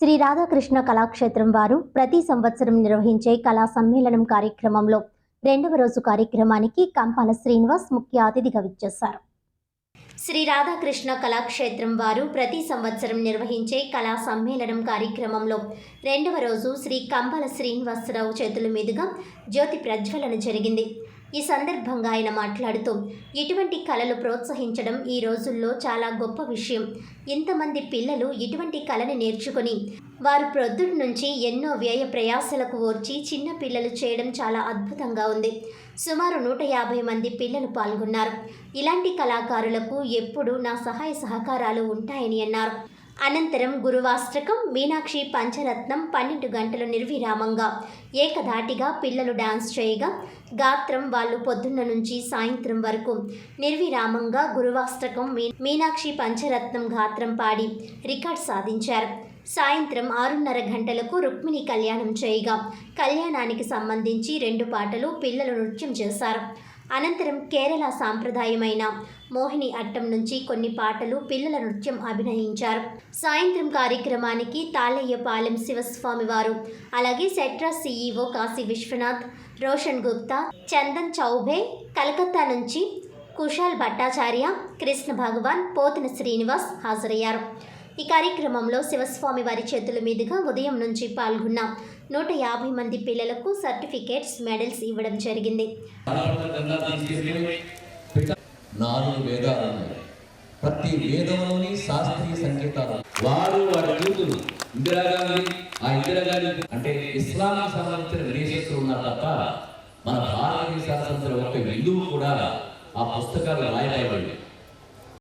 శ్రీ రాధాకృష్ణ కళాక్షేత్రం వారు ప్రతి సంవత్సరం నిర్వహించే కళా సమ్మేళనం కార్యక్రమంలో రెండవ రోజు కార్యక్రమానికి కంపాల శ్రీనివాస్ ముఖ్య అతిథిగా విచ్చేశారు. శ్రీ రాధాకృష్ణ కళాక్షేత్రం వారు ప్రతి సంవత్సరం నిర్వహించే కళా సమ్మేళనం కార్యక్రమంలో రెండవ రోజు శ్రీ కంపాల శ్రీనివాసరావు చేతుల మీదుగా జ్యోతి ప్రజ్వలన జరిగింది. ఈ సందర్భంగా ఆయన మాట్లాడుతూ ఇటువంటి కళలు ప్రోత్సహించడం ఈ రోజుల్లో చాలా గొప్ప విషయం. ఇంతమంది పిల్లలు ఇటువంటి కళని నేర్చుకొని వారు ప్రొద్దుటి నుంచి ఎన్నో వ్యయ ప్రయాసలకు ఓర్చి చిన్న పిల్లలు చేయడం చాలా అద్భుతంగా ఉంది. సుమారు నూట యాభై మంది పిల్లలు పాల్గొన్నారు. ఇలాంటి కళాకారులకు ఎప్పుడూ నా సహాయ సహకారాలు ఉంటాయని అన్నారు. అనంతరం గురువాష్టకం మీనాక్షి పంచరత్నం పన్నెండు గంటలు నిర్విరామంగా. ఏకధాటిగా పిల్లలు డాన్స్ చేయగా గాత్రం వాళ్ళు పొద్దున్న నుంచి సాయంత్రం వరకు నిర్విరామంగా గురువాష్టకం మీ మీనాక్షి పంచరత్నం గాత్రం పాడి రికార్డ్ సాధించారు. సాయంత్రం ఆరున్నర గంటలకు రుక్మిణి కళ్యాణం చేయగా కళ్యాణానికి సంబంధించి రెండు పాటలు పిల్లలు నృత్యం చేశారు. అనంతరం కేరళ సాంప్రదాయమైన మోహిని అట్టం నుంచి కొన్ని పాటలు పిల్లల నృత్యం అభినయించారు. సాయంత్రం కార్యక్రమానికి తాళయ్యపాలెం శివస్వామి వారు అలాగే సెట్రా సీఈఓ కాశీ విశ్వనాథ్ రోషన్ గుప్తా చందన్ చౌబే కలకత్తా నుంచి కుశాల్ భట్టాచార్య కృష్ణ భగవాన్ పోతిన శ్రీనివాస్ హాజరయ్యారు. ఈ కార్యక్రమంలో శివస్వామి వారి చేతుల మీదుగా ఉదయం నుంచి పాల్గొన్న నూట యాభై మంది పిల్లలకు సర్టిఫికేట్స్ మెడల్స్ ఇవ్వడం జరిగింది. నాలుగు వేదాలు ఉన్నాయి. ప్రతి వేదంలోని శాస్త్రీయ సంకేతాలు. వారు వారి కూతురు ఇందిరాగాంధీ ఆ ఇందిరాగాంధీ అంటే ఇస్లాంకి సంబంధించిన విదేశస్తులు ఉన్నారు తప్ప మన భారతదేశ సంబంధించిన ఒక హిందువు కూడా ఆ పుస్తకాలు రాయబడి